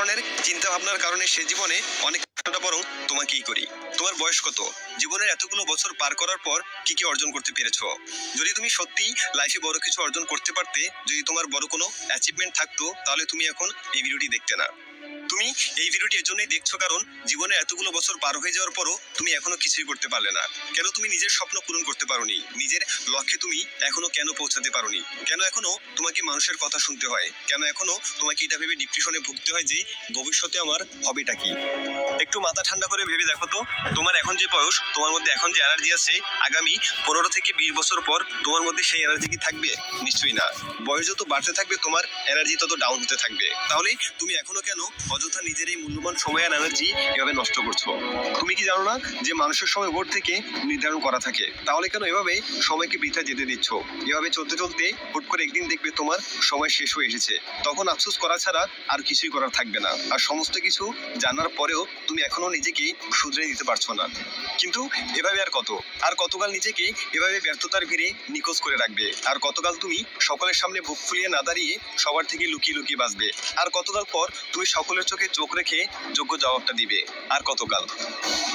ধরনের চিন্তা ভাবনার কারণে সে জীবনে অনেক কিছুটা বরং তোমাকেই করি। তোমার বয়স কত? জীবনের এতগুলো বছর পার করার পর কি কি অর্জন করতে পেরেছ? যদি তুমি সত্যি লাইফে বড় কিছু অর্জন করতে পারতে, যদি তোমার বড় কোনো অ্যাচিভমেন্ট থাকতো, তাহলে তুমি এখন এই ভিডিওটি দেখতে না। তুমি এই ভিডিওটি এজন্যই দেখছ কারণ জীবনে এতগুলো বছর পার হয়ে যাওয়ার পরও তুমি এখনও কিছুই করতে পারলে না। কেন তুমি নিজের স্বপ্ন পূরণ করতে পারোনি? নিজের লক্ষ্যে তুমি এখনও কেন পৌঁছাতে পারোনি? কেন এখনও তোমাকে মানুষের কথা শুনতে হয়? কেন এখনও তোমাকে এটা ভেবে ডিপ্রেশনে ভুগতে হয় যে ভবিষ্যতে আমার হবেটা কি? একটু মাথা ঠান্ডা করে ভেবে দেখো তো, তোমার এখন যে বয়স, তোমার মধ্যে এখন যে এনার্জি আছে, আগামী পনেরো থেকে বিশ বছর পর তোমার মধ্যে সেই এনার্জি কি থাকবে? নিশ্চয়ই না। বয়স যত বাড়তে থাকবে, তোমার এনার্জি তত ডাউন হতে থাকবে। তাহলে তুমি এখনও কেন অযথা নিজের এই মূল্যবান সময় আর এনার্জি এভাবে নষ্ট করছ। তুমি কি জানো না যে মানুষের সময় ভোর থেকে নির্ধারণ করা থাকে? তাহলে কেন এভাবে সময়কে বৃথা যেতে দিচ্ছ? এভাবে চলতে চলতে হুট করে একদিন দেখবে তোমার সময় শেষ হয়ে এসেছে। তখন আফসোস করা ছাড়া আর কিছুই করার থাকবে না। আর সমস্ত কিছু জানার পরেও তুমি এখনও নিজেকে শুধরে নিতে পারছ না। কিন্তু এভাবে আর কত? আর কতকাল নিজেকে এভাবে ব্যর্থতার ভিড়ে নিখোঁজ করে রাখবে? আর কতকাল তুমি সকলের সামনে বুক ফুলিয়ে না দাঁড়িয়ে সবার থেকে লুকিয়ে লুকিয়ে বাঁচবে? আর কতকাল পর তুমি সকলের চোখে চোখ রেখে যোগ্য জবাবটা দিবে, আর কতকাল?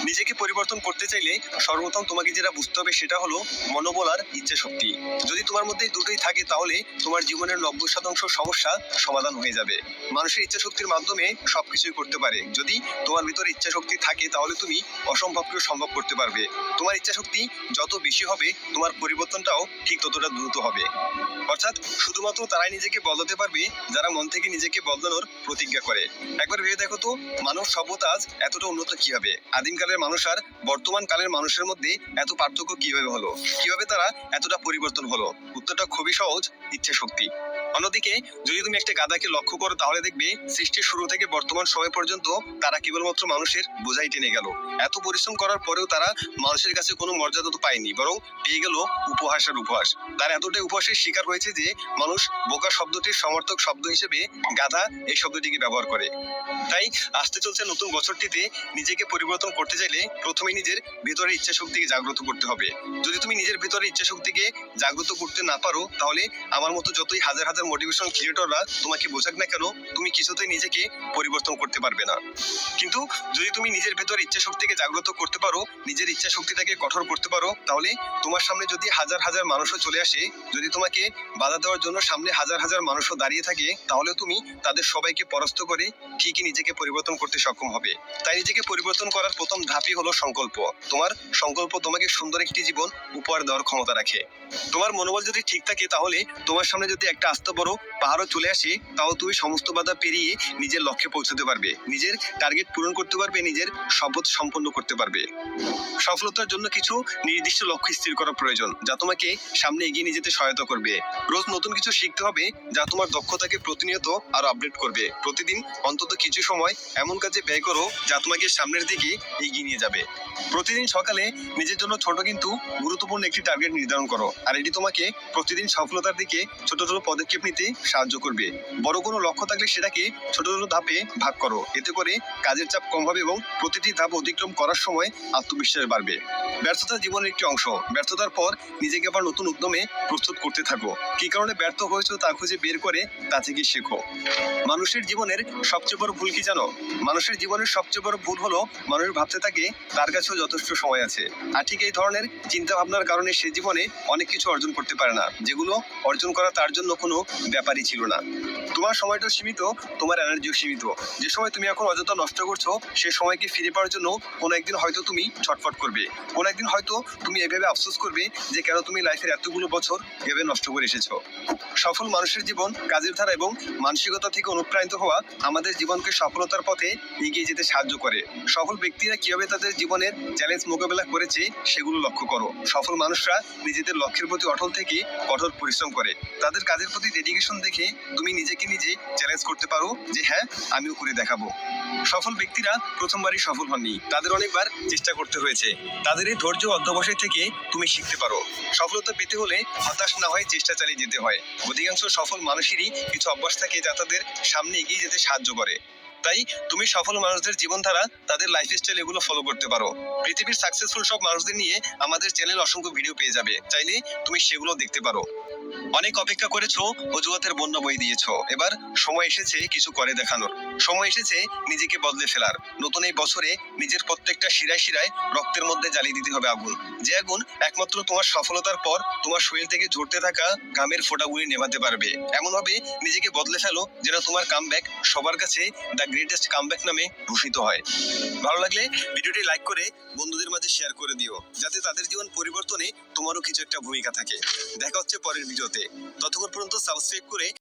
নিজেকে পরিবর্তন করতে চাইলে সর্বপ্রথম তোমাকে যেটা বুঝতে হবে সেটা হলো মনোবল আর ইচ্ছা শক্তি। যদি তোমার মধ্যে দুটোই থাকে তাহলে তোমার জীবনের নব্বই শতাংশ সমস্যা সমাধান হয়ে যাবে। মানুষের ইচ্ছা শক্তির মাধ্যমে সবকিছুই করতে পারে। যদি তোমার ভিতরে ইচ্ছা শক্তি থাকে তাহলে তুমি অসম্ভবকেও সম্ভব করতে পারবে। তোমার ইচ্ছা শক্তি যত বেশি হবে, তোমার পরিবর্তনটাও ঠিক ততটা দ্রুত হবে। অর্থাৎ শুধুমাত্র তারাই নিজেকে বদলাতে পারবে, যারা মন থেকে নিজেকে বদলানোর প্রতিজ্ঞা করে। একবার ভেবে দেখো তো, মানব সভ্যতা এতটা উন্নত কীভাবে? আদিমকালের মানুষ আর বর্তমান কালের মানুষের মধ্যে এত পার্থক্য কীভাবে হলো? কীভাবে তারা এতটা পরিবর্তন হলো? উত্তরটা খুবই সহজ ইচ্ছে শক্তি অন্যদিকে, যদি তুমি একটা গাদাকে লক্ষ্য করো, তাহলে দেখবে সৃষ্টির শুরু থেকে বর্তমান সময় পর্যন্ত তারা কেবলমাত্র মানুষের বোঝাই টেনে গেল। এত পরিশ্রম করার পরেও তারা মানুষের কাছে কোনো মর্যাদা তো পায়নি, বরং পেয়ে গেল উপহাস আর উপহাস। তারা এতটাই উপহাসের শিকার হয়েছে যে মানুষ বোকা শব্দটির সমর্থক শব্দ হিসেবে গাধা এই শব্দটিকে ব্যবহার করে। তাই আসতে চলছে নতুন বছরটিতে নিজেকে পরিবর্তন করতে চাইলে প্রথমে নিজের ভেতরের ইচ্ছা শক্তিকে জাগ্রত করতে হবে। যদি তুমি নিজের ভেতরের ইচ্ছা শক্তিকে জাগ্রত করতে না পারো, তাহলে আমার মতো যতই হাজার হাজার মোটিভেশন ক্রিয়েটররা তোমাকে বোঝাক না কেন, তুমি কিছুতেই নিজেকে পরিবর্তন করতে পারবে না। কিন্তু যদি তুমি নিজের ভেতর ইচ্ছা শক্তিকে জাগ্রত করতে পারো, নিজের ইচ্ছা শক্তিটাকে কঠোর করতে পারো, তাহলে তোমার সামনে যদি হাজার হাজার মানুষও চলে আসে, যদি তোমাকে বাধা দেওয়ার জন্য সামনে হাজার হাজার মানুষও দাঁড়িয়ে থাকে, তাহলে তুমি তাদের সবাইকে পরাস্ত করে ঠিকই নিজেকে পরিবর্তন করতে সক্ষম হবে। তাই নিজেকে পরিবর্তন করার প্রথম ধাপই হলো সংকল্প। তোমার সংকল্প তোমাকে সুন্দর একটি জীবন উপহার দেওয়ার ক্ষমতা রাখে। তোমার মনোবল যদি ঠিক থাকে, তাহলে তোমার সামনে যদি একটা আস্ত বড় পাহাড়ও চলে আসে, তাও তুমি সমস্ত বাধা পেরিয়ে নিজের লক্ষ্যে পৌঁছাতে পারবে। নিজের টার্গেট পূরণ করতে পারবে, নিজের শপথ সম্পন্ন করতে পারবে। সফলতার জন্য কিছু নির্দিষ্ট লক্ষ্য স্থির করা প্রয়োজন, যা তোমাকে সামনে এগিয়ে নিয়ে যেতে সহায়তা করবে। রোজ নতুন কিছু শিখতে হবে, যা তোমার দক্ষতাকে প্রতিনিয়ত আরও আপডেট করবে। প্রতিদিন অন্তত কিছু সময় এমন কাজে ব্যয় করো, যা তোমাকে সামনের দিকে এগিয়ে নিয়ে যাবে। প্রতিদিন সকালে নিজের জন্য ছোট কিন্তু গুরুত্বপূর্ণ একটি টার্গেট নির্ধারণ করো, আর এটি তোমাকে প্রতিদিন সফলতার দিকে ছোট ছোট পদক্ষেপ নিতে সাহায্য করবে। বড় কোনো লক্ষ্য থাকলে সেটাকে ছোট ছোট ধাপে ভাগ করো। এতে করে কাজের চাপ কম হবে এবং প্রতিটি ধাপ অতিক্রম করার সময় আত্মবিশ্বাস বাড়বে। ব্যর্থতা জীবনের একটি অংশ। ব্যর্থতার পর নিজেকে আবার নতুন উদ্যমে প্রস্তুত করতে থাকো। কি কারণে ব্যর্থ হয়েছো তা খুঁজে বের করে তা থেকে শেখো। মানুষের জীবনের সবচেয়ে বড় ভুল কি জানো? মানুষের জীবনের সবচেয়ে বড় ভুল হলো মানুষ ভাবতে থাকে তার কাছেও যথেষ্ট সময় আছে। আর ঠিক এই ধরনের চিন্তা ভাবনার কারণে সে জীবনে অনেক কিছু অর্জন করতে পারে না। যেগুলো অর্জন করা তার জন্য কোনো ব্যাপারই ছিল না। তোমার সময়টা সীমিত, তোমার এনার্জিও সীমিত। যে সময় তুমি এখন অযথা নষ্ট করছ, সে সময়কে ফিরে পাওয়ার জন্য কোনো একদিন হয়তো তুমি ছটফট করবে। কোনো একদিন হয়তো তুমি এভাবে আফসোস করবে যে কেন তুমি লাইফের এতগুলো বছর এভাবে নষ্ট করে এসেছ। সফল মানুষের জীবন কাজের ধারা এবং মানসিকতা থেকে অনুপ্রাণিত হওয়া আমাদের জীবনকে সফলতার পথে এগিয়ে যেতে সাহায্য করে। সফল ব্যক্তিরা কীভাবে তাদের জীবনের চ্যালেঞ্জ মোকাবেলা করেছে, সেগুলো লক্ষ্য করো। সফল মানুষরা নিজেদের লক্ষ্যের প্রতি অটল থেকে কঠোর পরিশ্রম করে। তাদের কাজের প্রতি ডেডিকেশন দেখে, তুমি নিজেকে নিজে চ্যালেঞ্জ করতে পারো যে হ্যাঁ আমিও করে দেখাবো। সফল ব্যক্তিরা প্রথমবারই সফল হননি। তাদের অনেকবার চেষ্টা করতে হয়েছে। তাদের এই ধৈর্য অধ্যবসায় থেকে তুমি শিখতে পারো। সফলতা পেতে হলে হতাশ না হয়ে চেষ্টা চালিয়ে যেতে হয়। অধিকাংশ সফল মানুষেরই কিছু অভ্যাস থাকে যা তাদের সামনে এগিয়ে যেতে সাহায্য করে। তাই তুমি সফল মানুষদের জীবনধারা, তাদের লাইফস্টাইল এগুলো ফলো করতে পারো। পৃথিবীর সাকসেসফুল সব মানুষদের নিয়ে আমাদের চ্যানেল অসংখ্য ভিডিও পেয়ে যাবে। চাইলে তুমি সেগুলো দেখতে পারো। অনেক অপেক্ষা করেছ, অজুহাতের বন্যা বই দিয়েছ। এবার সময় এসেছে কিছু করে দেখানোর। সময় এসেছে নিজেকে বদলে ফেলার। নতুন এই বছরে নিজের প্রত্যেকটা শিরায় শিরায় রক্তের মধ্যে জ্বালিয়ে দিতে হবে আগুন। যে আগুন একমাত্র তোমার সফলতার পর তোমার শরীর থেকে ঝরতে থাকা কামের ফোঁটাগুলি নেভাতে পারবে। এমনভাবে নিজেকে বদলে ফেলো যেন তোমার কামব্যাক সবার কাছে দ্য গ্রেটেস্ট কামব্যাক নামে ভূষিত হয়। ভালো লাগলে ভিডিওটি লাইক করে বন্ধুদের মাঝে শেয়ার করে দিও, যাতে তাদের জীবন পরিবর্তনে তোমারও কিছু একটা ভূমিকা থাকে। দেখা হচ্ছে পরের ভিডিওতে। ততক্ষণ পর্যন্ত সাবস্ক্রাইব করে